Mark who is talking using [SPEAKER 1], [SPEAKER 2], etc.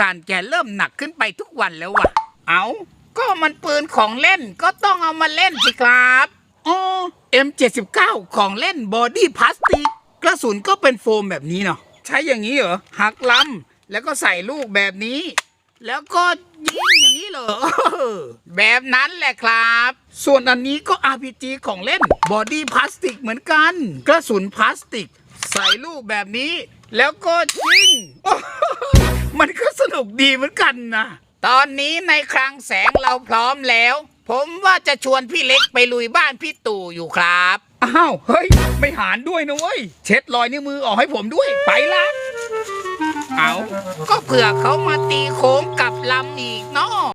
[SPEAKER 1] การแกเริ่มหนักขึ้นไปทุกวันแล้ววะเอาก็มันปืนของเล่นก็ต้องเอามาเล่นสิครับอ๋อ M79 ของเล่นบอดี้พลาสติก กระสุนก็เป็นโฟมแบบนี้เนาะใช้อย่างนี้เหรอ หักลำแล้วก็ใส่ลูกแบบนี้ แล้วก็ยิงอย่างนี้เหรอ แบบนั้นแหละครับ ส่วนอันนี้ก็ RPG ของเล่นบอดี้พลาสติกเหมือนกัน กระสุนพลาสติก ใส่ลูกแบบนี้ แล้วก็ยิงมันก็ส นุกดีเหมือนกันนะ ตอนนี้ในคลังแสงเราพร้อมแล้ว ผมว่าจะชวนพี่เล็กไปลุยบ้านพี่ตู่อยู่ครับ อ้าว เฮ้ย ไม่หารด้วยนะเว้ย เช็ดรอยนิ้วมือออกให้ผมด้วย ไปละ เอา ก็เผื่อเขามาตีโค้งกลับลำอีกเนาะ